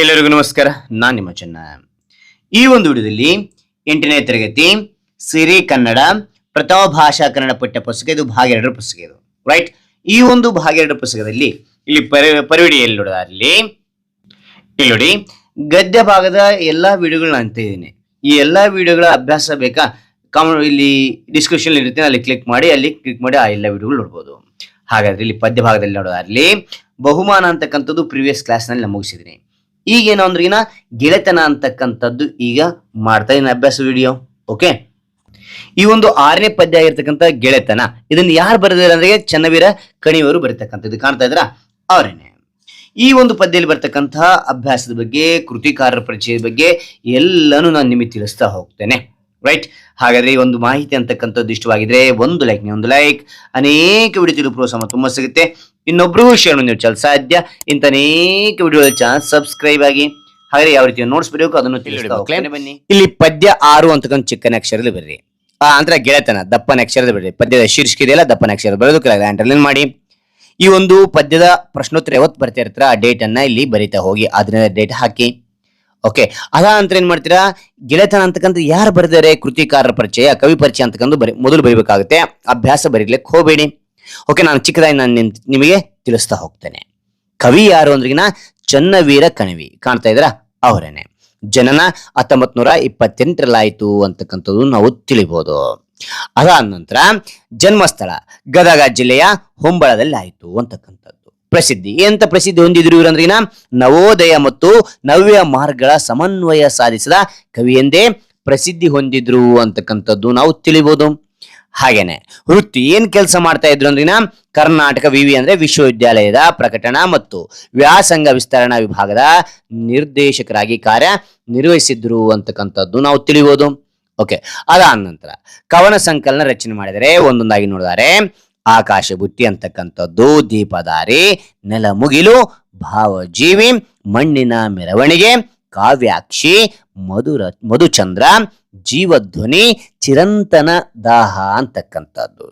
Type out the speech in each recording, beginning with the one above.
ಎಲ್ಲರಿಗೂ ನಮಸ್ಕಾರ. ನಾನು ನಿಮ್ಮ ಚೆನ್ನ. ಈ ಒಂದು ವಿಡಿಯೋದಲ್ಲಿ ಎಂಟನೇ ತರಗತಿ ಸಿರಿ ಕನ್ನಡ ಪ್ರಥಮ ಭಾಷಾ ಕನ್ನಡ ಪಠ್ಯ ಪುಸ್ತಕ, ಇದು ಭಾಗ ಎರಡರ ಪುಸ್ತಕ ಇದು ರೈಟ್ ಈ ಒಂದು ಭಾಗ ಎರಡರ ಪುಸ್ತಕದಲ್ಲಿ ಇಲ್ಲಿ ಪರಿ ಪರಿವಿಡಿಯಲ್ಲಿ ನೋಡೋದಾರಲ್ಲಿ ಇಲ್ಲಿ ನೋಡಿ, ಗದ್ಯ ಭಾಗದ ಎಲ್ಲಾ ವಿಡಿಯೋಗಳನ್ನ ಅಂತ ಇದ್ದೀನಿ. ಈ ಎಲ್ಲಾ ವಿಡಿಯೋಗಳ ಅಭ್ಯಾಸ ಬೇಕಾ? ಕಾಮ ಇಲ್ಲಿ ಡಿಸ್ಕ್ರಿಪ್ಷನ್ ಇರುತ್ತೆ, ಅಲ್ಲಿ ಕ್ಲಿಕ್ ಮಾಡಿ, ಅಲ್ಲಿ ಕ್ಲಿಕ್ ಮಾಡಿ ಆ ಎಲ್ಲ ವಿಡಿಯೋಗಳು ನೋಡ್ಬೋದು. ಹಾಗಾದ್ರೆ ಇಲ್ಲಿ ಪದ್ಯ ಭಾಗದಲ್ಲಿ ನೋಡೋದಾರಲ್ಲಿ ಬಹುಮಾನ ಅಂತಕ್ಕಂಥದ್ದು ಪ್ರಿವಿಯಸ್ ಕ್ಲಾಸ್ನಲ್ಲಿ ನಾನು ಮುಗಿಸಿದ್ದೀನಿ. ಈಗೇನು ಏನ ಗೆಳೆತನ ಅಂತಕ್ಕಂಥದ್ದು ಈಗ ಮಾಡ್ತಾ ಇದ್ದೀನಿ ಅಭ್ಯಾಸ ವಿಡಿಯೋ ಓಕೆ ಈ ಒಂದು ಆರನೇ ಪದ್ಯ ಆಗಿರ್ತಕ್ಕಂಥ ಗೆಳೆತನ. ಇದನ್ನ ಯಾರು ಬರೆದಿದ್ದಾರೆ ಅಂದ್ರೆ ಚನ್ನವೀರ ಕಣಿಯವರು ಬರೀತಕ್ಕಂಥದ್ದು. ಕಾಣ್ತಾ ಇದ್ರ? ಅವರೇನೆ ಈ ಒಂದು ಪದ್ಯದಲ್ಲಿ ಬರ್ತಕ್ಕಂತಹ ಅಭ್ಯಾಸದ ಬಗ್ಗೆ, ಕೃತಿಕಾರರ ಪರಿಚಯದ ಬಗ್ಗೆ ಎಲ್ಲಾನು ನಾನು ನಿಮಗೆ ತಿಳಿಸ್ತಾ ಹೋಗ್ತೇನೆ. ರೈಟ್ ಹಾಗಾದ್ರೆ ಈ ಒಂದು ಮಾಹಿತಿ ಅಂತಕ್ಕಂಥದ್ದು ಇಷ್ಟವಾಗಿದ್ರೆ ಒಂದು ಲೈಕ್ ಒಂದು ಲೈಕ್ ಅನೇಕ ವಿಡಿಯೋ ತಿಳಿದು ಪ್ರೋತ್ಸಾಹ ತುಂಬಾ ಸಿಗುತ್ತೆ. ಇನ್ನೊಬ್ರಿಗೂ ಶೇರ್ ನೀವು ಚಲ್ ಸಾಧ್ಯ. ಇಂಥ ಅನೇಕ ವಿಡಿಯೋ ಚಾನಲ್ ಸಬ್ಸ್ಕ್ರೈಬ್ ಆಗಿ. ಹಾಗೆ ಯಾವ ರೀತಿ ನೋಟ್ಸ್ ಬರೆಯಬೇಕು ಅದನ್ನು ಹೋಗ್ತೇನೆ ಬನ್ನಿ. ಇಲ್ಲಿ ಪದ್ಯ ಆರು ಅಂತಕ್ಕಂಥ ಚಿಕ್ಕನ ಅಕ್ಷರದಲ್ಲಿ ಬರ್ರಿ. ಆ ಅಂದ್ರೆ ಗೆಳೆತನ ದಪ್ಪನ ಅಕ್ಷರದ ಬರ್ರಿ. ಪದ್ಯದ ಶೀರ್ಷಿಕೆ ಇದೆಯಲ್ಲ ದಪ್ಪನ ಅಕ್ಷರ ಬರೋದು ಅಂಡರ್ಲೈನ್ ಮಾಡಿ. ಈ ಒಂದು ಪದ್ಯದ ಪ್ರಶ್ನೋತ್ತರ ಯಾವತ್ತು ಬರ್ತಾ ಇರ್ತಾರ ಆ ಡೇಟ್ ಅನ್ನ ಇಲ್ಲಿ ಬರೀತಾ ಹೋಗಿ ಅದನ್ನ ಡೇಟ್ ಹಾಕಿ. ಓಕೆ ಅದ ನಂತರ ಏನ್ ಮಾಡ್ತೀರಾ ಗೆಳೆತನ ಅಂತಕ್ಕಂಥ ಯಾರು ಬರೆದಾರೆ ಕೃತಿಕಾರರ ಪರಿಚಯ ಕವಿ ಪರಿಚಯ ಅಂತಕ್ಕಂಥ ಬರಿ ಮೊದಲು ಬರಿಬೇಕಾಗುತ್ತೆ. ಅಭ್ಯಾಸ ಬರೀಲಿಕ್ಕೆ ಹೋಗಬೇಡಿ. ಓಕೆ, ನಾನು ಚಿಕ್ಕದಾಗಿ ನಾನು ನಿಮ್- ನಿಮಗೆ ತಿಳಿಸ್ತಾ ಹೋಗ್ತೇನೆ. ಕವಿ ಯಾರು ಅಂದ್ರಿಗಿನ? ಚನ್ನವೀರ ಕಣವಿ. ಕಾಣ್ತಾ ಇದ್ರ ಅವರೇನೆ. ಜನನ ಹತ್ತೊಂಬತ್ ನೂರ ಇಪ್ಪತ್ತೆಂಟರಲ್ಲಾಯ್ತು ಅಂತಕ್ಕಂಥದ್ದು ನಾವು ತಿಳಿಬಹುದು ಅದಾದ ನಂತರ ಜನ್ಮಸ್ಥಳ, ಗದಗ ಜಿಲ್ಲೆಯ ಹೊಂಬಳದಲ್ಲಿ ಆಯ್ತು ಅಂತಕ್ಕಂಥದ್ದು. ಪ್ರಸಿದ್ಧಿ. ಎಂತ ಪ್ರಸಿದ್ಧಿ ಹೊಂದಿದ್ರು ಇವ್ರಂದ್ರಿನ ನವೋದಯ ಮತ್ತು ನವ್ಯ ಮಾರ್ಗಗಳ ಸಮನ್ವಯ ಸಾಧಿಸಿದ ಕವಿ ಎಂದೇ ಪ್ರಸಿದ್ಧಿ ಹೊಂದಿದ್ರು ಅಂತಕ್ಕಂಥದ್ದು ನಾವು ತಿಳಿಬಹುದು ಹಾಗೇನೆ. ವೃತ್ತಿ ಏನ್ ಕೆಲಸ ಮಾಡ್ತಾ ಇದ್ರು ಅಂದ್ರಿನ ಕರ್ನಾಟಕ ವಿವಿ ಅಂದ್ರೆ ವಿಶ್ವವಿದ್ಯಾಲಯದ ಪ್ರಕಟಣಾ ಮತ್ತು ವ್ಯಾಸಂಗ ವಿಸ್ತರಣಾ ವಿಭಾಗದ ನಿರ್ದೇಶಕರಾಗಿ ಕಾರ್ಯ ನಿರ್ವಹಿಸಿದ್ರು ಅಂತಕ್ಕಂಥದ್ದು ನಾವು ತಿಳಿಬಹುದು ಓಕೆ ಅದಾದ ನಂತರ ಕವನ ಸಂಕಲನ ರಚನೆ ಮಾಡಿದರೆ ಒಂದೊಂದಾಗಿ ನೋಡಿದರೆ ಆಕಾಶ ಬುಟ್ಟಿ ಅಂತಕ್ಕಂಥದ್ದು ದೀಪದಾರಿ ನೆಲ ಮುಗಿಲು ಭಾವಜೀವಿ, ಮಣ್ಣಿನ ಮೆರವಣಿಗೆ, ಕಾವ್ಯಾಕ್ಷಿ, ಮಧುರ ಮಧುಚಂದ್ರ ಜೀವಧ್ವನಿ ಚಿರಂತನ ದಾಹ ಅಂತಕ್ಕಂಥದ್ದು.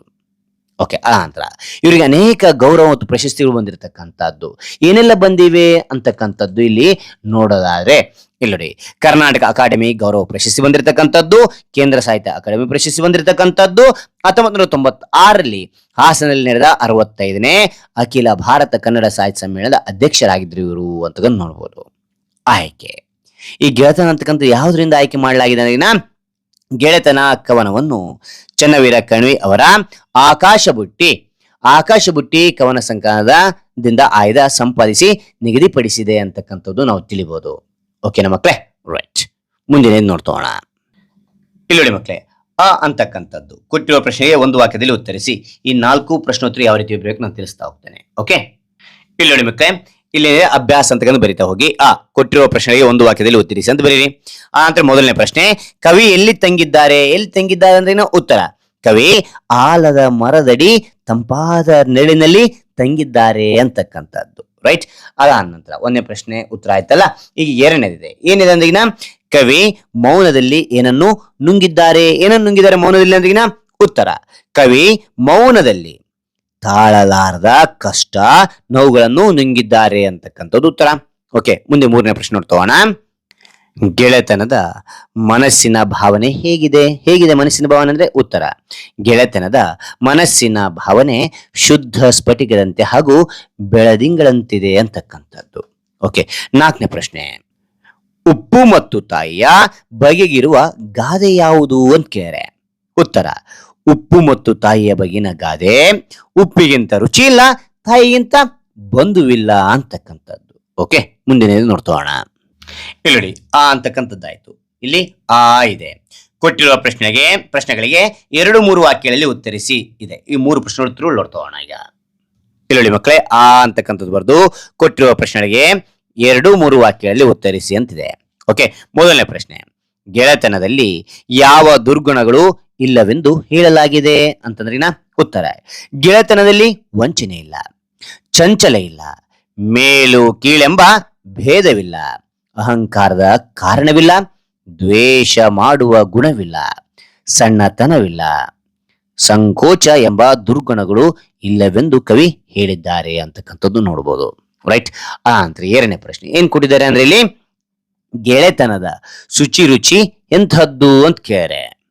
ಓಕೆ ಆ ನಂತರ ಇವರಿಗೆ ಅನೇಕ ಗೌರವ ಮತ್ತು ಪ್ರಶಸ್ತಿಗಳು ಬಂದಿರತಕ್ಕಂಥದ್ದು. ಏನೆಲ್ಲ ಬಂದಿವೆ ಅಂತಕ್ಕಂಥದ್ದು ಇಲ್ಲಿ ನೋಡೋದಾದ್ರೆ, ಇಲ್ಲಿ ಕರ್ನಾಟಕ ಅಕಾಡೆಮಿ ಗೌರವ ಪ್ರಶಸ್ತಿ ಬಂದಿರತಕ್ಕಂಥದ್ದು, ಕೇಂದ್ರ ಸಾಹಿತ್ಯ ಅಕಾಡೆಮಿ ಪ್ರಶಸ್ತಿ ಬಂದಿರತಕ್ಕಂಥದ್ದು, ಹತ್ತೊಂಬತ್ತು ನೂರ ತೊಂಬತ್ತಾರರಲ್ಲಿ ಹಾಸನಲ್ಲಿ ನಡೆದ ಅರವತ್ತೈದನೇ ಅಖಿಲ ಭಾರತ ಕನ್ನಡ ಸಾಹಿತ್ಯ ಸಮ್ಮೇಳನದ ಅಧ್ಯಕ್ಷರಾಗಿದ್ರು ಇವರು ಅಂತಕ್ಕಂಥ ನೋಡ್ಬೋದು. ಆಯ್ಕೆ. ಈ ಗೆಳತನ ಅಂತಕ್ಕಂಥ ಯಾವುದರಿಂದ ಆಯ್ಕೆ ಮಾಡಲಾಗಿದೆ ಅಂದ್ರೆ ಗೆಳೆತನ ಕವನವನ್ನು ಚನ್ನವೀರ ಕಣ್ವಿ ಅವರ ಆಕಾಶ ಬುಟ್ಟಿ ಆಕಾಶ ಬುಟ್ಟಿ ಕವನ ಸಂಕಲನದಿಂದ ಆಯ್ದ ಸಂಪಾದಿಸಿ ನಿಗದಿಪಡಿಸಿದೆ ಅಂತಕ್ಕಂಥದ್ದು ನಾವು ತಿಳಿಬಹುದು ಓಕೆನಾ ಮಕ್ಕಳೇ ರೈಟ್ ಮುಂದಿನ ನೋಡ್ತೋಣ. ಇಲ್ಲಿ ನೋಡಿ ಮಕ್ಕಳೇ ಅ ಅಂತಕ್ಕಂಥದ್ದು. ಕೊಟ್ಟಿರುವ ಪ್ರಶ್ನೆಗೆ ಒಂದು ವಾಕ್ಯದಲ್ಲಿ ಉತ್ತರಿಸಿ, ಈ ನಾಲ್ಕು ಪ್ರಶ್ನೋತ್ತರ ಯಾವ ರೀತಿ ಬೇಕು ನಾನು ತಿಳಿಸ್ತಾ ಹೋಗ್ತೇನೆ. ಓಕೆ ಇಲ್ಲಿ ನೋಡಿ ಮಕ್ಕಳೇ ಇಲ್ಲಿ ಅಭ್ಯಾಸ ಅಂತಕಂದು ಬರಿತಾ ಹೋಗಿ. ಆ, ಕೊಟ್ಟಿರುವ ಪ್ರಶ್ನೆಗೆ ಒಂದು ವಾಕ್ಯದಲ್ಲಿ ಉತ್ತರಿಸಿ ಅಂತ ಬರೀರಿ. ಆ ನಂತರ ಮೊದಲನೇ ಪ್ರಶ್ನೆ, ಕವಿ ಎಲ್ಲಿ ತಂಗಿದ್ದಾರೆ? ಎಲ್ಲಿ ತಂಗಿದ್ದಾರೆ ಅಂದ್ರೆ ಉತ್ತರ. ಕವಿ, ಆಲದ ಮರದಡಿ ತಂಪಾದ ನೆಳಿನಲ್ಲಿ ತಂಗಿದ್ದಾರೆ ಅಂತಕ್ಕಂಥದ್ದು. ರೈಟ್ ಅದಾದ ನಂತರ ಒಂದನೇ ಪ್ರಶ್ನೆ ಉತ್ತರ ಆಯ್ತಲ್ಲ? ಈಗ ಎರಡನೇದಿದೆ. ಏನಿದೆ ಅಂದ್ರಿಗಿನ ಕವಿ ಮೌನದಲ್ಲಿ ಏನನ್ನು ನುಂಗಿದ್ದಾರೆ? ಏನನ್ನು ನುಂಗಿದ್ದಾರೆ ಮೌನದಲ್ಲಿ ಅಂದ್ರಿಗಿನ ಉತ್ತರ. ಕವಿ ಮೌನದಲ್ಲಿ ತಾಳಲಾರದ ಕಷ್ಟ ನೋವುಗಳನ್ನು ನುಂಗಿದ್ದಾರೆ ಅಂತಕ್ಕಂಥದ್ದು ಉತ್ತರ. ಓಕೆ ಮುಂದೆ ಮೂರನೇ ಪ್ರಶ್ನೆ ನೋಡ್ತೋಣ ಗೆಳೆತನದ ಮನಸ್ಸಿನ ಭಾವನೆ ಹೇಗಿದೆ? ಹೇಗಿದೆ ಮನಸ್ಸಿನ ಭಾವನೆ ಅಂದ್ರೆ ಉತ್ತರ. ಗೆಳೆತನದ ಮನಸ್ಸಿನ ಭಾವನೆ ಶುದ್ಧ ಸ್ಫಟಿಕದಂತೆ ಹಾಗೂ ಬೆಳದಿಂಗಳಂತಿದೆ ಅಂತಕ್ಕಂಥದ್ದು. ಓಕೆ ನಾಲ್ಕನೇ ಪ್ರಶ್ನೆ. ಉಪ್ಪು ಮತ್ತು ತಾಯಿಯ ಬಗೆಗಿರುವ ಗಾದೆ ಯಾವುದು ಅಂತ ಕೇಳಿದರೆ ಉತ್ತರ ಉಪ್ಪು ಮತ್ತು ತಾಯಿಯ ಬಗೆಗಿನ ಗಾದೆ ಉಪ್ಪಿಗಿಂತ ರುಚಿ ಇಲ್ಲ, ತಾಯಿಗಿಂತ ಬಂಧುವಿಲ್ಲ ಅಂತಕ್ಕಂಥದ್ದು. ಓಕೆ ಮುಂದಿನ ನೋಡ್ತೋಣ. ಇಲ್ಲಿ ಆ ಅಂತಕ್ಕಂಥದ್ದಾಯ್ತು. ಇಲ್ಲಿ ಆ ಇದೆ. ಕೊಟ್ಟಿರುವ ಪ್ರಶ್ನೆಗೆ, ಪ್ರಶ್ನೆಗಳಿಗೆ ಎರಡು ಮೂರು ವಾಕ್ಯಗಳಲ್ಲಿ ಉತ್ತರಿಸಿ ಇದೆ. ಈ ಮೂರು ಪ್ರಶ್ನೆ ತ್ರೂ ನೋಡ್ತೋಣ ಈಗ. ಇಲ್ಲಿ ಮಕ್ಕಳೇ, ಆ ಅಂತಕ್ಕಂಥದ್ದು ಬರೆದು ಕೊಟ್ಟಿರುವ ಪ್ರಶ್ನೆಗಳಿಗೆ ಎರಡು ಮೂರು ವಾಕ್ಯಗಳಲ್ಲಿ ಉತ್ತರಿಸಿ ಅಂತಿದೆ. ಓಕೆ ಮೊದಲನೇ ಪ್ರಶ್ನೆ. ಗೆಳೆತನದಲ್ಲಿ ಯಾವ ದುರ್ಗುಣಗಳು ಇಲ್ಲವೆಂದು ಹೇಳಲಾಗಿದೆ ಅಂತಂದ್ರಿನ ಉತ್ತರ. ಗೆಳೆತನದಲ್ಲಿ ವಂಚನೆ ಇಲ್ಲ, ಚಂಚಲ ಇಲ್ಲ, ಮೇಲು ಕೀಳೆಂಬ ಭೇದವಿಲ್ಲ, ಅಹಂಕಾರದ ಕಾರಣವಿಲ್ಲ, ದ್ವೇಷ ಮಾಡುವ ಗುಣವಿಲ್ಲ, ಸಣ್ಣತನವಿಲ್ಲ, ಸಂಕೋಚ ಎಂಬ ದುರ್ಗುಣಗಳು ಇಲ್ಲವೆಂದು ಕವಿ ಹೇಳಿದ್ದಾರೆ ಅಂತಕ್ಕಂಥದ್ದು ನೋಡ್ಬೋದು. ರೈಟ್ ಆ, ಅಂದ್ರೆ ಎರಡನೇ ಪ್ರಶ್ನೆ ಏನ್ ಕೊಟ್ಟಿದ್ದಾರೆ ಅಂದ್ರೆ ಇಲ್ಲಿ ಗೆಳೆತನದ ಶುಚಿ ರುಚಿ ಎಂಥದ್ದು ಅಂತ ಕೇಳ್ಯಾರೆ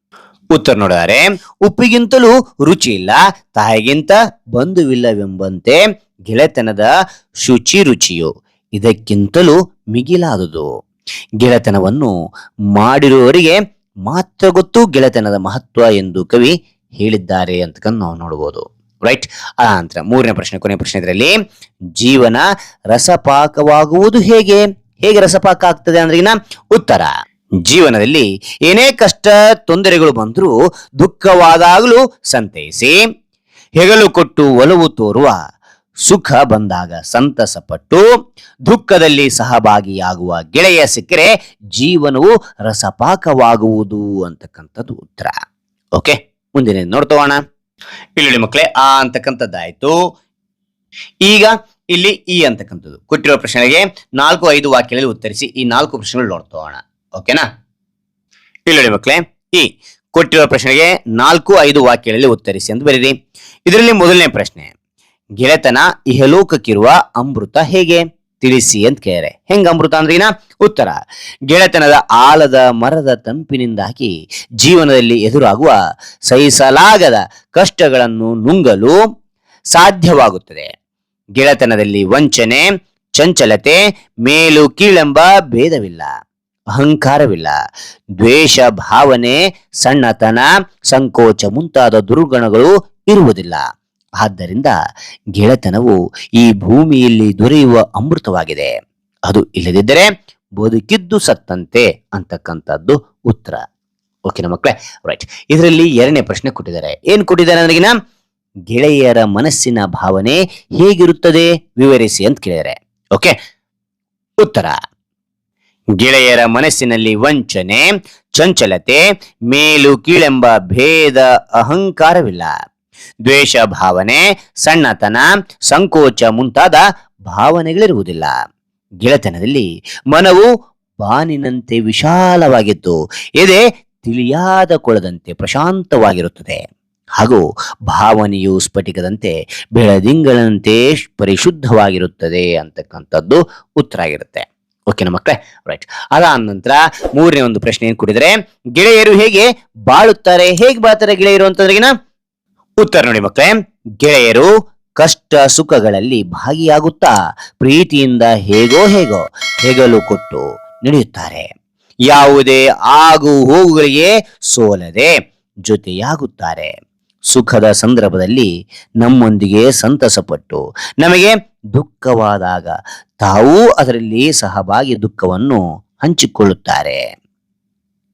ಉತ್ತರ ನೋಡಿದರೆ, ಉಪ್ಪಿಗಿಂತಲೂ ರುಚಿ ಇಲ್ಲ, ತಾಯಿಗಿಂತ ಬಂಧುವಿಲ್ಲವೆಂಬಂತೆ ಗೆಳೆತನದ ಶುಚಿ ರುಚಿಯು ಇದಕ್ಕಿಂತಲೂ ಮಿಗಿಲಾದುದು. ಗೆಳೆತನವನ್ನು ಮಾಡಿರುವವರಿಗೆ ಮಾತ್ರ ಗೊತ್ತು ಗೆಳೆತನದ ಮಹತ್ವ ಎಂದು ಕವಿ ಹೇಳಿದ್ದಾರೆ ಅಂತಕ್ಕಂಥ ನಾವು ನೋಡಬಹುದು ರೈಟ್ ಆ ನಂತರ ಮೂರನೇ ಪ್ರಶ್ನೆ ಕೊನೆ ಪ್ರಶ್ನೆ ಇದರಲ್ಲಿ, ಜೀವನ ರಸಪಾಕವಾಗುವುದು ಹೇಗೆ? ಹೇಗೆ ರಸಪಾಕ ಆಗ್ತದೆ ಅಂದ್ರಿಗಿನ ಉತ್ತರ. ಜೀವನದಲ್ಲಿ ಏನೇ ಕಷ್ಟ, ತೊಂದರೆಗಳು ಬಂದರೂ ದುಃಖವಾದಾಗಲೂ ಸಂತೈಸಿ. ಹೆಗಲು ಕೊಟ್ಟು ಒಲವು ತೋರುವ ಸುಖ ಬಂದಾಗ ಸಂತಸಪಟ್ಟು ದುಃಖದಲ್ಲಿ ಸಹಭಾಗಿಯಾಗುವ ಗೆಳೆಯ ಸಿಕ್ಕರೆ ಜೀವನವು ರಸಪಾಕವಾಗುವುದು ಅಂತಕ್ಕಂಥದ್ದು ಉತ್ತರ. ಓಕೆ, ಮುಂದಿನ ನೋಡ್ತೋಣ ಇಲ್ಲಿ ಮಕ್ಕಳೇ, ಆ ಅಂತಕ್ಕಂಥದ್ದಾಯ್ತು. ಈಗ ಇಲ್ಲಿ ಇ ಅಂತಕ್ಕಂಥದ್ದು. ಕೊಟ್ಟಿರೋ ಪ್ರಶ್ನೆಗೆ ನಾಲ್ಕು ಐದು ವಾಕ್ಯಗಳಲ್ಲಿ ಉತ್ತರಿಸಿ ಈ ನಾಲ್ಕು ಪ್ರಶ್ನೆಗಳು ನೋಡ್ತೋಣ ಓಕೆನಾ ಇಲ್ಲಿ ಮಕ್ಕಳೇ, ಈ ಕೊಟ್ಟಿರೋ ಪ್ರಶ್ನೆಗೆ ನಾಲ್ಕು ಐದು ವಾಕ್ಯಗಳಲ್ಲಿ ಉತ್ತರಿಸಿ ಅಂತ ಬರೀರಿ. ಇದರಲ್ಲಿ ಮೊದಲನೇ ಪ್ರಶ್ನೆ, ಗೆಳೆತನ ಇಹಲೋಕಕ್ಕಿರುವ ಅಮೃತ ಹೇಗೆ? ತಿಳಿಸಿ ಅಂತ ಕೇಳಿದರೆ ಹೆಂಗ ಅಮೃತ ಅಂದ್ರಿನ ಉತ್ತರ, ಗೆಳೆತನದ ಆಲದ ಮರದ ತಂಪಿನಿಂದಾಗಿ ಜೀವನದಲ್ಲಿ ಎದುರಾಗುವ ಸಹಿಸಲಾಗದ ಕಷ್ಟಗಳನ್ನು ನುಂಗಲು ಸಾಧ್ಯವಾಗುತ್ತದೆ. ಗೆಳೆತನದಲ್ಲಿ ವಂಚನೆ, ಚಂಚಲತೆ, ಮೇಲು ಕೀಳೆಂಬ ಭೇದವಿಲ್ಲ, ಅಹಂಕಾರವಿಲ್ಲ. ದ್ವೇಷ, ಭಾವನೆ, ಸಣ್ಣತನ, ಸಂಕೋಚ ಮುಂತಾದ ದುರ್ಗುಣಗಳು ಇರುವುದಿಲ್ಲ. ಆದ್ದರಿಂದ ಗೆಳೆತನವು ಈ ಭೂಮಿಯಲ್ಲಿ ದೊರೆಯುವ ಅಮೃತವಾಗಿದೆ. ಅದು ಇಲ್ಲದಿದ್ದರೆ ಬದುಕಿದ್ದು ಸತ್ತಂತೆ ಅಂತಕ್ಕಂಥದ್ದು ಉತ್ತರ. ಓಕೆನಾ ಮಕ್ಕಳೇ ರೈಟ್ ಇದರಲ್ಲಿ ಎರಡನೇ ಪ್ರಶ್ನೆ ಕೊಟ್ಟಿದ್ದಾರೆ. ಏನ್ ಕೊಟ್ಟಿದ್ದಾರೆ ಅಂದ್ರಿಗಿನ ಗೆಳೆಯರ ಮನಸ್ಸಿನ ಭಾವನೆ ಹೇಗಿರುತ್ತದೆ? ವಿವರಿಸಿ ಅಂತ ಕೇಳಿದರೆ. ಓಕೆ? ಉತ್ತರ. ಗೆಳೆಯರ ಮನಸ್ಸಿನಲ್ಲಿ ವಂಚನೆ, ಚಂಚಲತೆ, ಮೇಲು ಕೀಳೆಂಬ ಭೇದ ಅಹಂಕಾರವಿಲ್ಲ. ದ್ವೇಷ ಭಾವನೆ, ಸಣ್ಣತನ, ಸಂಕೋಚ ಮುಂತಾದ ಭಾವನೆಗಳಿರುವುದಿಲ್ಲ. ಗೆಳೆತನದಲ್ಲಿ ಮನವು ಬಾನಿನಂತೆ ವಿಶಾಲವಾಗಿತ್ತು ಎದೆ ತಿಳಿಯಾದ ಕೊಳದಂತೆ ಪ್ರಶಾಂತವಾಗಿರುತ್ತದೆ. ಹಾಗೂ ಭಾವನೆಯು ಸ್ಫಟಿಕದಂತೆ ಬೆಳದಿಂಗಳಂತೆ ಪರಿಶುದ್ಧವಾಗಿರುತ್ತದೆ ಅಂತಕ್ಕಂಥದ್ದು ಉತ್ತರ ಆಗಿರುತ್ತೆ. ಓಕೆನಾ ಮಕ್ಕಳೇ ರೈಟ್ ಅದಾದ ನಂತರ ಮೂರನೇ ಒಂದು ಪ್ರಶ್ನೆ ಏನು ಕೊಟ್ಟಿದ್ರೆ ಗೆಳೆಯರು ಹೇಗೆ ಬಾಳುತ್ತಾರೆ, ಹೇಗೆ ಬಾಳ್ತಾರೆ ಗೆಳೆಯರು ಅಂತಂದ್ರೆಗಿನ ಉತ್ತರ ನೋಡಿ ಮಕ್ಕಳೇ ಗೆಳೆಯರು ಕಷ್ಟ ಸುಖಗಳಲ್ಲಿ ಭಾಗಿಯಾಗುತ್ತಾ ಪ್ರೀತಿಯಿಂದ ಹೇಗೋ ಹೇಗೋ ಹೆಗಲು ಕೊಟ್ಟು ನಡೆಯುತ್ತಾರೆ. ಯಾವುದೇ ಆಗು ಹೋಗುಗಳಿಗೆ ಸೋಲದೆ ಜೊತೆಯಾಗುತ್ತಾರೆ. ಸುಖದ ಸಂದರ್ಭದಲ್ಲಿ ನಮ್ಮೊಂದಿಗೆ ಸಂತಸಪಟ್ಟು ನಮಗೆ ದುಃಖವಾದಾಗ ತಾವೂ ಅದರಲ್ಲಿ ಸಹಭಾಗಿ ದುಃಖವನ್ನು ಹಂಚಿಕೊಳ್ಳುತ್ತಾರೆ.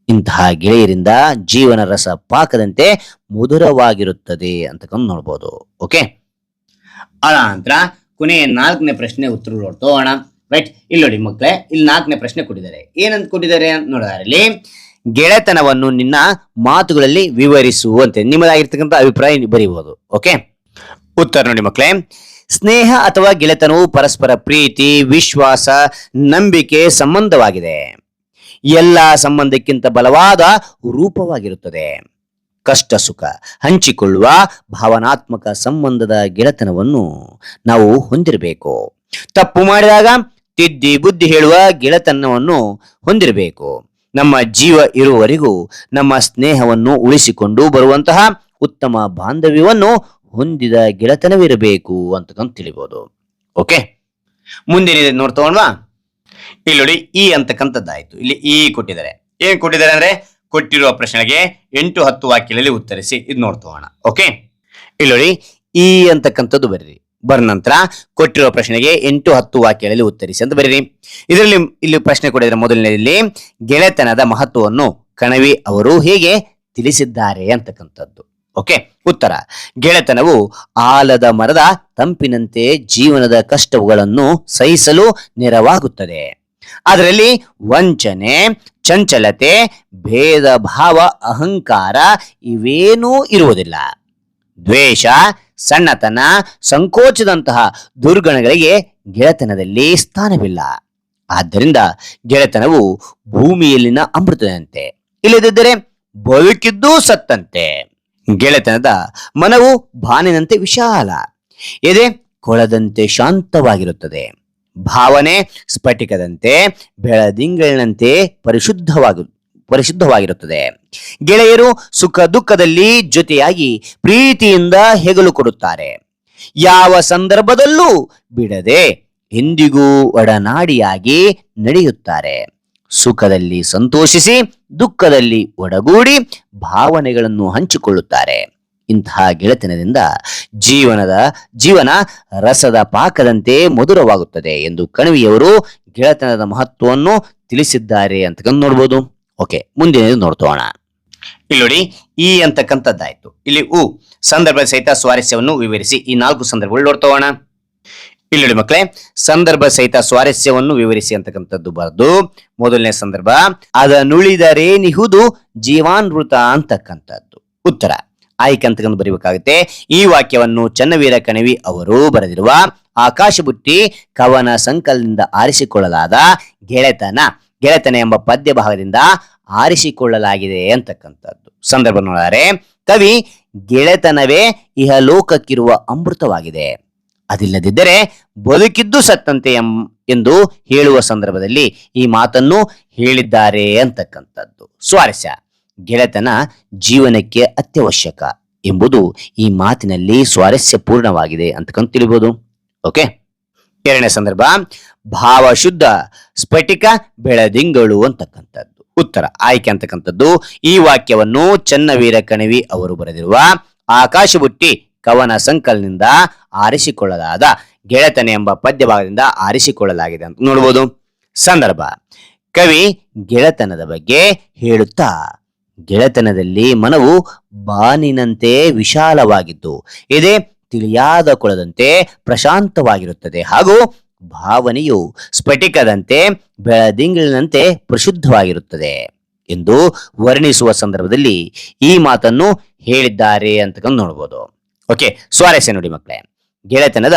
ಇಂತಹ ಗೆಳೆಯರಿಂದ ಜೀವನ ರಸ ಪಾಕದಂತೆ ಮಧುರವಾಗಿರುತ್ತದೆ ಅಂತಕ್ಕಂಥ ನೋಡ್ಬೋದು. ಓಕೆ ಅನಂತರ ನಂತರ ಕೊನೆಯ ನಾಲ್ಕನೇ ಪ್ರಶ್ನೆ ಉತ್ತರ ನೋಡ್ತೋಣ ರೈಟ್ ಇಲ್ಲಿ ನೋಡಿ ಮಕ್ಕಳೇ, ಇಲ್ಲಿ ನಾಲ್ಕನೇ ಪ್ರಶ್ನೆ ಕೊಟ್ಟಿದ್ದಾರೆ. ಏನಂತ ಕೊಟ್ಟಿದ್ದಾರೆ ನೋಡಿದ್ರೆ ಇಲ್ಲಿ ಗೆಳೆತನವನ್ನು ನಿನ್ನ ಮಾತುಗಳಲ್ಲಿ ವಿವರಿಸುವಂತೆ. ನಿಮ್ಮದಾಗಿರ್ತಕ್ಕಂಥ ಅಭಿಪ್ರಾಯ ಬರೀಬಹುದು ಓಕೆ ಉತ್ತರ ನೋಡಿ ಮಕ್ಕಳೇ. ಸ್ನೇಹ ಅಥವಾ ಗೆಳೆತನವು ಪರಸ್ಪರ ಪ್ರೀತಿ, ವಿಶ್ವಾಸ, ನಂಬಿಕೆ ಸಂಬಂಧವಾಗಿದೆ. ಎಲ್ಲ ಸಂಬಂಧಕ್ಕಿಂತ ಬಲವಾದ ರೂಪವಾಗಿರುತ್ತದೆ. ಕಷ್ಟ, ಸುಖ ಹಂಚಿಕೊಳ್ಳುವ ಭಾವನಾತ್ಮಕ ಸಂಬಂಧದ ಗೆಳೆತನವನ್ನು ನಾವು ಹೊಂದಿರಬೇಕು. ತಪ್ಪು ಮಾಡಿದಾಗ ತಿದ್ದಿ ಬುದ್ಧಿ ಹೇಳುವ ಗೆಳೆತನವನ್ನು ಹೊಂದಿರಬೇಕು. ನಮ್ಮ ಜೀವ ಇರುವವರೆಗೂ ನಮ್ಮ ಸ್ನೇಹವನ್ನು ಉಳಿಸಿಕೊಂಡು ಬರುವಂತಹ ಉತ್ತಮ ಬಾಂಧವ್ಯವನ್ನು ಹೊಂದಿದ ಗೆಳೆತನವಿರಬೇಕು ಅಂತಕ್ಕಂತ ತಿಳಿಬಹುದು ಓಕೆ ಮುಂದಿನ ನೋಡ್ತಾವಣ್ವಾ ಇಲ್ಲಿ ನೋಡಿ ಈ ಅಂತಕ್ಕಂಥದ್ದಾಯ್ತು. ಇಲ್ಲಿ ಈ ಕೊಟ್ಟಿದ್ದಾರೆ. ಏನ್ ಕೊಟ್ಟಿದ್ದಾರೆ ಅಂದ್ರೆ ಕೊಟ್ಟಿರುವ ಪ್ರಶ್ನೆಗೆ ಎಂಟು ಹತ್ತು ವಾಕ್ಯಗಳಲ್ಲಿ ಉತ್ತರಿಸಿ ಇದು ನೋಡ್ತೋಣ ಓಕೆ ಇಲ್ಲಿ ನೋಡಿ ಈ ಅಂತಕ್ಕಂಥದ್ದು ಬರೀರಿ. ಬರ ನಂತರ ಕೊಟ್ಟಿರುವ ಪ್ರಶ್ನೆಗೆ ಎಂಟು ಹತ್ತು ವಾಕ್ಯಗಳಲ್ಲಿ ಉತ್ತರಿಸಿ ಅಂತ ಬರೀರಿ. ಇದರಲ್ಲಿ ಇಲ್ಲಿ ಪ್ರಶ್ನೆ ಕೊಡಿದ್ರೆ ಮೊದಲನೇದಲ್ಲಿ ಗೆಳೆತನದ ಮಹತ್ವವನ್ನು ಕಣವಿ ಅವರು ಹೇಗೆ ತಿಳಿಸಿದ್ದಾರೆ ಅಂತಕ್ಕಂಥದ್ದು. ಓಕೆ, ಉತ್ತರ. ಗೆಳೆತನವು ಆಲದ ಮರದ ತಂಪಿನಂತೆ ಜೀವನದ ಕಷ್ಟಗಳನ್ನು ಸಹಿಸಲು ನೆರವಾಗುತ್ತದೆ. ಅದರಲ್ಲಿ ವಂಚನೆ, ಚಂಚಲತೆ ಭೇದ ಭಾವ ಅಹಂಕಾರ ಇವೇನೂ ಇರುವುದಿಲ್ಲ. ದ್ವೇಷ ಸಣ್ಣತನ, ಸಂಕೋಚದಂತಹ ದುರ್ಗಣಗಳಿಗೆ ಗೆಳೆತನದಲ್ಲಿ ಸ್ಥಾನವಿಲ್ಲ. ಆದ್ದರಿಂದ ಗೆಳೆತನವು ಭೂಮಿಯಲ್ಲಿನ ಅಮೃತದಂತೆ, ಇಲ್ಲದಿದ್ದರೆ ಬದುಕಿದ್ದೂ ಸತ್ತಂತೆ. ಗೆಳೆತನದ ಮನವು ಬಾನಿನಂತೆ ವಿಶಾಲ, ಎದೆ ಕೊಳದಂತೆ ಶಾಂತವಾಗಿರುತ್ತದೆ. ಭಾವನೆ ಸ್ಫಟಿಕದಂತೆ ಬೆಳದಿಂಗಳಿನಂತೆ ಪರಿಶುದ್ಧವಾಗಿ ಪರಿಶುದ್ಧವಾಗಿರುತ್ತದೆ. ಗೆಳೆಯರು ಸುಖ ದುಃಖದಲ್ಲಿ ಜೊತೆಯಾಗಿ ಪ್ರೀತಿಯಿಂದ ಹೆಗಲು ಕೊಡುತ್ತಾರೆ. ಯಾವ ಸಂದರ್ಭದಲ್ಲೂ ಬಿಡದೆ ಎಂದಿಗೂ ಒಡನಾಡಿಯಾಗಿ ನಡೆಯುತ್ತಾರೆ. ಸುಖದಲ್ಲಿ ಸಂತೋಷಿಸಿ, ದುಃಖದಲ್ಲಿ ಒಡಗೂಡಿ ಭಾವನೆಗಳನ್ನು ಹಂಚಿಕೊಳ್ಳುತ್ತಾರೆ. ಇಂತಹ ಗೆಳೆತನದಿಂದ ಜೀವನದ ಜೀವನ ರಸದ ಪಾಕದಂತೆ ಮಧುರವಾಗುತ್ತದೆ ಎಂದು ಕಣಿವೆಯವರು ಗೆಳೆತನದ ಮಹತ್ವವನ್ನು ತಿಳಿಸಿದ್ದಾರೆ ಅಂತ ನೋಡ್ಬೋದು. ಓಕೆ, ಮುಂದಿನದು ನೋಡ್ತೋಣ. ಇಲ್ಲಿ ನೋಡಿ, ಈ ಅಂತಕ್ಕಂಥದ್ದಾಯ್ತು. ಇಲ್ಲಿ ಉ ಸಂದರ್ಭ ಸಹಿತ ಸ್ವಾರಸ್ಯವನ್ನು ವಿವರಿಸಿ, ಈ ನಾಲ್ಕು ಸಂದರ್ಭಗಳು ನೋಡ್ತೋಣ. ಇಲ್ಲಿ ನೋಡಿ ಮಕ್ಕಳೇ ಸಂದರ್ಭ ಸಹಿತ ಸ್ವಾರಸ್ಯವನ್ನು ವಿವರಿಸಿ ಅಂತಕ್ಕಂಥದ್ದು ಬರೆದು, ಮೊದಲನೇ ಸಂದರ್ಭ ಅದನುಳಿದರೇನಿಹುದು ಜೀವಾನೃತ ಅಂತಕ್ಕಂಥದ್ದು. ಉತ್ತರ, ಆಯ್ಕೆ ಅಂತಕ್ಕಂಥ ಬರೀಬೇಕಾಗುತ್ತೆ. ಈ ವಾಕ್ಯವನ್ನು ಚನ್ನವೀರ ಕಣವಿ ಅವರು ಬರೆದಿರುವ ಆಕಾಶ ಬುಟ್ಟಿ ಕವನ ಸಂಕಲದಿಂದ ಆರಿಸಿಕೊಳ್ಳಲಾದ ಗೆಳೆತನ. ಗೆಳೆತನ ಎಂಬ ಪದ್ಯ ಭಾಗದಿಂದ ಆರಿಸಿಕೊಳ್ಳಲಾಗಿದೆ ಅಂತಕ್ಕಂಥದ್ದು. ಸಂದರ್ಭ ನೋಡಿದರೆ ಕವಿ, ಗೆಳೆತನವೇ ಇಹಲೋಕಕ್ಕಿರುವ ಅಮೃತವಾಗಿದೆ. ಅದಿಲ್ಲದಿದ್ದರೆ ಬದುಕಿದ್ದು ಸತ್ತಂತೆ ಎಂದು ಹೇಳುವ ಸಂದರ್ಭದಲ್ಲಿ ಈ ಮಾತನ್ನು ಹೇಳಿದ್ದಾರೆ ಅಂತಕ್ಕಂಥದ್ದು. ಸ್ವಾರಸ್ಯ, ಗೆಳೆತನ ಜೀವನಕ್ಕೆ ಅತ್ಯವಶ್ಯಕ ಎಂಬುದು ಈ ಮಾತಿನಲ್ಲಿ ಸ್ವಾರಸ್ಯಪೂರ್ಣವಾಗಿದೆ ಅಂತಕ್ಕಂತ ತಿಳಿಬೋದು. ಓಕೆ? ಎರಡನೇ ಸಂದರ್ಭ, ಭಾವಶುದ್ಧ ಸ್ಫಟಿಕ ಬೆಳದಿಂಗಳು ಅಂತಕ್ಕಂಥದ್ದು. ಉತ್ತರ, ಆಯ್ಕೆ ಅಂತಕ್ಕಂಥದ್ದು. ಈ ವಾಕ್ಯವನ್ನು ಚನ್ನವೀರ ಕಣವಿ ಅವರು ಬರೆದಿರುವ ಆಕಾಶ ಬುಟ್ಟಿ ಕವನ ಸಂಕಲನದಿಂದ ಆರಿಸಿಕೊಳ್ಳಲಾದ ಗೆಳೆತನೆ ಎಂಬ ಪದ್ಯ ಭಾಗದಿಂದ ಆರಿಸಿಕೊಳ್ಳಲಾಗಿದೆ ಅಂತ ನೋಡಬಹುದು ಸಂದರ್ಭ, ಕವಿ ಗೆಳೆತನದ ಬಗ್ಗೆ ಹೇಳುತ್ತಾ, ಗೆಳೆತನದಲ್ಲಿ ಮನವು ಬಾನಿನಂತೆ ವಿಶಾಲವಾಗಿದ್ದು, ಇದೇ ತಿಳಿಯಾದ ಕೊಳದಂತೆ ಪ್ರಶಾಂತವಾಗಿರುತ್ತದೆ. ಹಾಗೂ ಭಾವನೆಯು ಸ್ಫಟಿಕದಂತೆ ಬೆಳದಿಂಗಳಿನಂತೆ ಪ್ರಶುದ್ಧವಾಗಿರುತ್ತದೆ ಎಂದು ವರ್ಣಿಸುವ ಸಂದರ್ಭದಲ್ಲಿ ಈ ಮಾತನ್ನು ಹೇಳಿದ್ದಾರೆ ಅಂತ ನೋಡ್ಬೋದು. ಓಕೆ, ಸ್ವಾರಸ್ಯ ನೋಡಿ ಮಕ್ಕಳೇ. ಗೆಳೆತನದ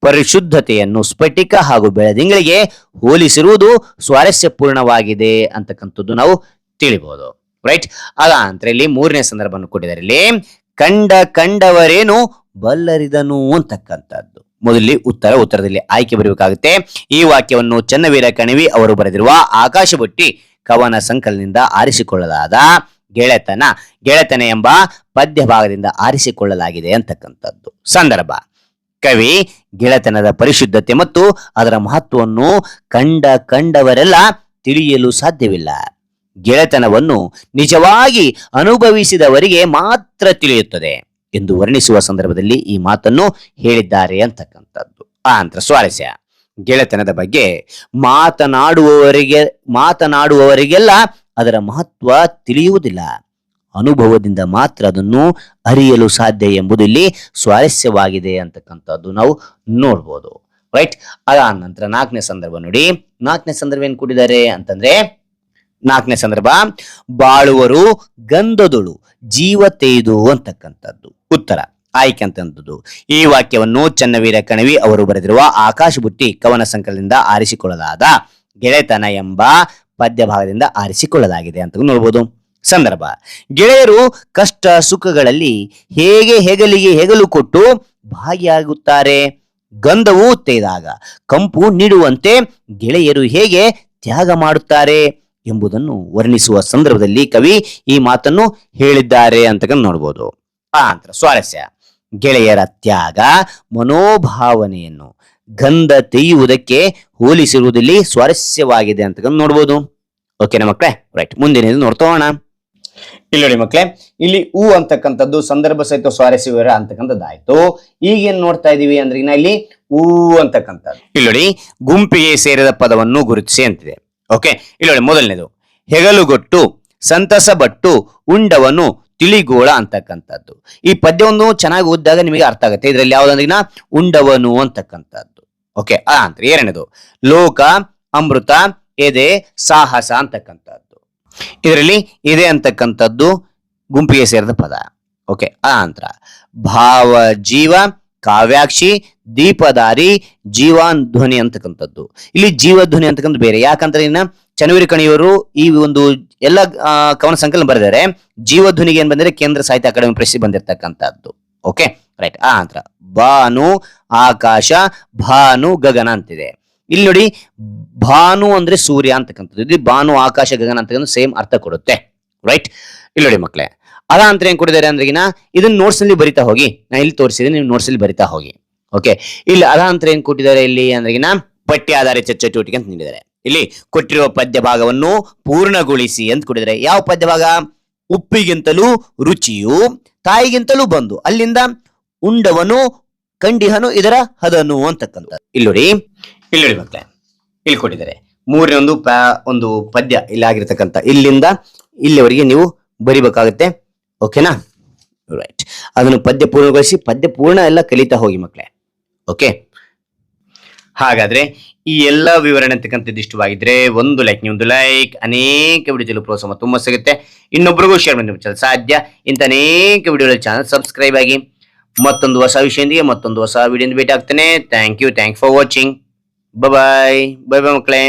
ಪರಿಶುದ್ಧತೆಯನ್ನು ಸ್ಫಟಿಕ ಹಾಗೂ ಬೆಳದಿಂಗಳಿಗೆ ಹೋಲಿಸಿರುವುದು ಸ್ವಾರಸ್ಯಪೂರ್ಣವಾಗಿದೆ ಅಂತಕ್ಕಂಥದ್ದು ನಾವು ತಿಳಿಬಹುದು ರೈಟ್? ಅದ ಇಲ್ಲಿ ಮೂರನೇ ಸಂದರ್ಭವನ್ನು ಕೊಟ್ಟಿದ್ದಾರೆ. ಇಲ್ಲಿ ಕಂಡ ಕಂಡವರೇನು ಬಲ್ಲರಿದನು ಅಂತಕ್ಕಂಥದ್ದು. ಮೊದಲಿ ಉತ್ತರ, ಉತ್ತರದಲ್ಲಿ ಆಯ್ಕೆ ಬರಬೇಕಾಗುತ್ತೆ. ಈ ವಾಕ್ಯವನ್ನು ಚನ್ನವೀರ ಕಣಿವಿ ಅವರು ಬರೆದಿರುವ ಆಕಾಶ ಬುಟ್ಟಿ ಕವನ ಸಂಕಲನದಿಂದ ಆರಿಸಿಕೊಳ್ಳಲಾದ ಗೆಳೆತನ ಗೆಳೆತನ ಎಂಬ ಪದ್ಯ ಭಾಗದಿಂದ ಆರಿಸಿಕೊಳ್ಳಲಾಗಿದೆ ಅಂತಕ್ಕಂಥದ್ದು. ಸಂದರ್ಭ, ಕವಿ ಗೆಳೆತನದ ಪರಿಶುದ್ಧತೆ ಮತ್ತು ಅದರ ಮಹತ್ವವನ್ನು ಕಂಡ ಕಂಡವರೆಲ್ಲ ತಿಳಿಯಲು ಸಾಧ್ಯವಿಲ್ಲ. ಗೆಳೆತನವನ್ನು ನಿಜವಾಗಿ ಅನುಭವಿಸಿದವರಿಗೆ ಮಾತ್ರ ತಿಳಿಯುತ್ತದೆ. ಎಂದು ವರ್ಣಿಸುವ ಸಂದರ್ಭದಲ್ಲಿ ಈ ಮಾತನ್ನು ಹೇಳಿದ್ದಾರೆ ಅಂತಕ್ಕಂಥದ್ದು. ಆ ನಂತರ ಸ್ವಾರಸ್ಯ. ಗೆಳೆತನದ ಬಗ್ಗೆ ಮಾತನಾಡುವವರಿಗೆ, ಮಾತನಾಡುವವರಿಗೆಲ್ಲ ಅದರ ಮಹತ್ವ ತಿಳಿಯುವುದಿಲ್ಲ. ಅನುಭವದಿಂದ ಮಾತ್ರ ಅದನ್ನು ಅರಿಯಲು ಸಾಧ್ಯ ಎಂಬುದು ಇಲ್ಲಿ ಸ್ವಾರಸ್ಯವಾಗಿದೆ ಅಂತಕ್ಕಂಥದ್ದು ನಾವು ನೋಡ್ಬೋದು. ರೈಟ್? ಅದಾದ ನಂತರ ನಾಲ್ಕನೇ ಸಂದರ್ಭ ನೋಡಿ. ನಾಲ್ಕನೇ ಸಂದರ್ಭ ಏನ್ ಕೊಟ್ಟಿದ್ದಾರೆ ಅಂತಂದ್ರೆ, ನಾಲ್ಕನೇ ಸಂದರ್ಭ, ಬಾಳುವರು ಗಂಧದೊಳು ಜೀವ ತೇದು ಅಂತಕ್ಕಂಥದ್ದು. ಉತ್ತರ. ಆಯ್ಕೆ ಅಂತದ್ದು ಈ ವಾಕ್ಯವನ್ನು ಚನ್ನವೀರ ಕಣವಿ ಅವರು ಬರೆದಿರುವ ಆಕಾಶ ಬುಟ್ಟಿ ಕವನ ಸಂಕಲನದಿಂದ ಆರಿಸಿಕೊಳ್ಳಲಾದ ಗೆಳೆತನ ಎಂಬ ಪದ್ಯ ಭಾಗದಿಂದ ಆರಿಸಿಕೊಳ್ಳಲಾಗಿದೆ ಅಂತ ನೋಡ್ಬೋದು. ಸಂದರ್ಭ. ಗೆಳೆಯರು ಕಷ್ಟ ಸುಖಗಳಲ್ಲಿ ಹೇಗೆ ಹೆಗಲಿಗೆ ಹೆಗಲು ಕೊಟ್ಟು ಭಾಗಿಯಾಗುತ್ತಾರೆ? ಗಂಧವು ತೆಗೆದಾಗ ಕಂಪು ನೀಡುವಂತೆ ಗೆಳೆಯರು ಹೇಗೆ ತ್ಯಾಗ ಮಾಡುತ್ತಾರೆ ಎಂಬುದನ್ನು ವರ್ಣಿಸುವ ಸಂದರ್ಭದಲ್ಲಿ ಕವಿ ಈ ಮಾತನ್ನು ಹೇಳಿದ್ದಾರೆ ಅಂತ ನೋಡ್ಬೋದು. ಆ ನಂತರ ಸ್ವಾರಸ್ಯ. ಗೆಳೆಯರ ತ್ಯಾಗ, ಮನೋಭಾವನೆಯನ್ನು ಗಂಧ ತೆಗೆಯುವುದಕ್ಕೆ ಹೋಲಿಸಿರುವುದಲ್ಲಿ ಸ್ವಾರಸ್ಯವಾಗಿದೆ ಅಂತ ನೋಡ್ಬೋದು. ಓಕೆನಾ ಮಕ್ಕಳೇ ರೈಟ್ ಮುಂದಿನ ನೋಡ್ತೋಣ ಇಲ್ಲಿ ನೋಡಿ ಮಕ್ಕಳೇ ಇಲ್ಲಿ ಹೂ ಅಂತಕ್ಕಂಥದ್ದು ಸಂದರ್ಭ ಸಹಿತ ಸ್ವಾರಸ್ಯ ವಿವರ ಅಂತಕ್ಕಂಥದ್ದಾಯ್ತು. ಈಗೇನ್ ನೋಡ್ತಾ ಇದೀವಿ ಅಂದ್ರೆ ಇಲ್ಲಿ ಹೂ ಅಂತಕ್ಕಂಥದ್ದು. ಇಲ್ಲಿ ನೋಡಿ, ಗುಂಪಿಗೆ ಸೇರಿದ ಪದವನ್ನು ಗುರುತಿಸಿ ಅಂತಿದೆ. ಓಕೆ ಇಲ್ಲಿ ನೋಡಿ ಮೊದಲನೇದು. ಹೆಗಲುಗೊಟ್ಟು ಸಂತಸ ಬಟ್ಟು ಉಂಡವನು ತಿಳಿಗೋಳ ಅಂತಕ್ಕಂಥದ್ದು. ಈ ಪದ್ಯವನ್ನು ಚೆನ್ನಾಗಿ ಓದಿದಾಗ ನಿಮಗೆ ಅರ್ಥ ಆಗುತ್ತೆ. ಇದರಲ್ಲಿ ಯಾವ್ದಂದ್ರೆ ಉಂಡವನು ಅಂತಕ್ಕಂಥದ್ದು. ಓಕೆ ಆ ಅಂತ ಎರಡನೇದು. ಲೋಕ, ಅಮೃತ, ಎದೆ, ಸಾಹಸ ಅಂತಕ್ಕಂಥದ್ದು. ಇದರಲ್ಲಿ ಎದೆ ಅಂತಕ್ಕಂಥದ್ದು ಗುಂಪಿಗೆ ಸೇರಿದ ಪದ. ಓಕೆ ಆ ಅಂತರ ಭಾವ, ಜೀವ, ಕಾವ್ಯಾಕ್ಷಿ ದೀಪದಾರಿ ಜೀವಾನ್ ಧ್ವನಿ ಅಂತಕ್ಕಂಥದ್ದು. ಇಲ್ಲಿ ಜೀವಧ್ವನಿ ಅಂತಕ್ಕಂಥ ಬೇರೆ. ಯಾಕಂದ್ರೆ ಇನ್ನ ಚನ್ನವೀರ ಕಣಿಯವರು ಈ ಒಂದು ಎಲ್ಲ ಕವನ ಸಂಕಲನ ಬರೆದರೆ ಜೀವಧ್ವನಿಗೆ ಏನ್ ಬಂದರೆ ಕೇಂದ್ರ ಸಾಹಿತ್ಯ ಅಕಾಡೆಮಿ ಪ್ರಶಸ್ತಿ ಬಂದಿರತಕ್ಕಂಥದ್ದು. ಓಕೆ ರೈಟ್ ಆ ನಂತರ ಬಾನು ಆಕಾಶ, ಭಾನು ಗಗನ ಅಂತಿದೆ. ಇಲ್ಲಿ ನೋಡಿ, ಭಾನು ಅಂದ್ರೆ ಸೂರ್ಯ ಅಂತಕ್ಕಂಥದ್ದು. ಇಲ್ಲಿ ಭಾನು, ಆಕಾಶ, ಗಗನ ಅಂತಕ್ಕಂಥ ಸೇಮ್ ಅರ್ಥ ಕೊಡುತ್ತೆ. ರೈಟ್ ಇಲ್ಲಿ ನೋಡಿ ಮಕ್ಕಳೇ ಅದ ಅಂತ ಏನ್ ಕೊಟ್ಟಿದ್ದಾರೆ ಅಂದ್ರೆಗಿನ ಇದನ್ನ ನೋಟ್ಸ್ನಲ್ಲಿ ಬರಿತಾ ಹೋಗಿ. ನಾ ಇಲ್ಲಿ ತೋರಿಸಿದ್ರೆ ನೀವು ನೋಟ್ಸ್ ಅಲ್ಲಿ ಬರಿತಾ ಹೋಗಿ. ಓಕೆ ಇಲ್ಲಿ ಅದ ಅಂತ ಏನ್ ಕೊಟ್ಟಿದ್ದಾರೆ ಇಲ್ಲಿ ಅಂದ್ರೆಗಿನ ಪಠ್ಯ ಆಧಾರಿತ ಚಟುವಟಿಕೆ ಅಂತ ನೀಡಿದ್ದಾರೆ. ಇಲ್ಲಿ ಕೊಟ್ಟಿರುವ ಪದ್ಯ ಭಾಗವನ್ನು ಪೂರ್ಣಗೊಳಿಸಿ ಅಂತ ಕೊಟ್ಟಿದ್ದಾರೆ. ಯಾವ ಪದ್ಯ ಭಾಗ ಉಪ್ಪಿಗಿಂತಲೂ ರುಚಿಯು ತಾಯಿಗಿಂತಲೂ ಬಂದು ಅಲ್ಲಿಂದ ಉಂಡವನು, ಕಂಡಿಹನು, ಇದರ ಹದನು ಅಂತಕ್ಕಂಥ ಇಲ್ಲಿ ನೋಡಿ ಇಲ್ಲಿ ನೋಡಿ ಮಕ್ಕಳೇ, ಇಲ್ಲಿ ಕೊಟ್ಟಿದ್ದಾರೆ. ಮೂರನೇ ಒಂದು ಪ ಒಂದು ಪದ್ಯ ಇಲ್ಲಿ ಆಗಿರ್ತಕ್ಕಂಥ, ಇಲ್ಲಿಂದ ಇಲ್ಲಿವರೆಗೆ ನೀವು ಬರಿಬೇಕಾಗುತ್ತೆ. ಓಕೆನಾ? ರೈಟ್ ಅದನ್ನು ಪದ್ಯ ಪೂರ್ಣಗೊಳಿಸಿ, ಪದ್ಯ ಪೂರ್ಣ ಎಲ್ಲ ಕಲಿತಾ ಹೋಗಿ ಮಕ್ಕಳೇ. ಓಕೆ? ಹಾಗಾದ್ರೆ ಈ ಎಲ್ಲ ವಿವರಣೆ ಅಂತಕ್ಕಂಥದ್ದು ಇಷ್ಟವಾಗಿದ್ರೆ ಒಂದು ಲೈಕ್ ನೀವು ಒಂದು ಲೈಕ್ ಅನೇಕ ವಿಡಿಯೋದಲ್ಲಿ ಪ್ರೋತ್ಸಾಹ ತುಂಬಾ ಸಿಗುತ್ತೆ. ಇನ್ನೊಬ್ರಿಗೂ ಶೇರ್ ಮಾಡಿ ಸಾಧ್ಯ? ಇಂಥ ಅನೇಕ ವಿಡಿಯೋಗಳ ಚಾನಲ್ ಸಬ್ಸ್ಕ್ರೈಬ್ ಆಗಿ ಮತ್ತೊಂದು ಹೊಸ ವಿಷಯದೊಂದಿಗೆ, ಮತ್ತೊಂದು ಹೊಸ ವಿಡಿಯೋದಿಂದ ಭೇಟಿ ಆಗ್ತೇನೆ thank you thank for watching bye bye bye ಮಕ್ಕಳೇ.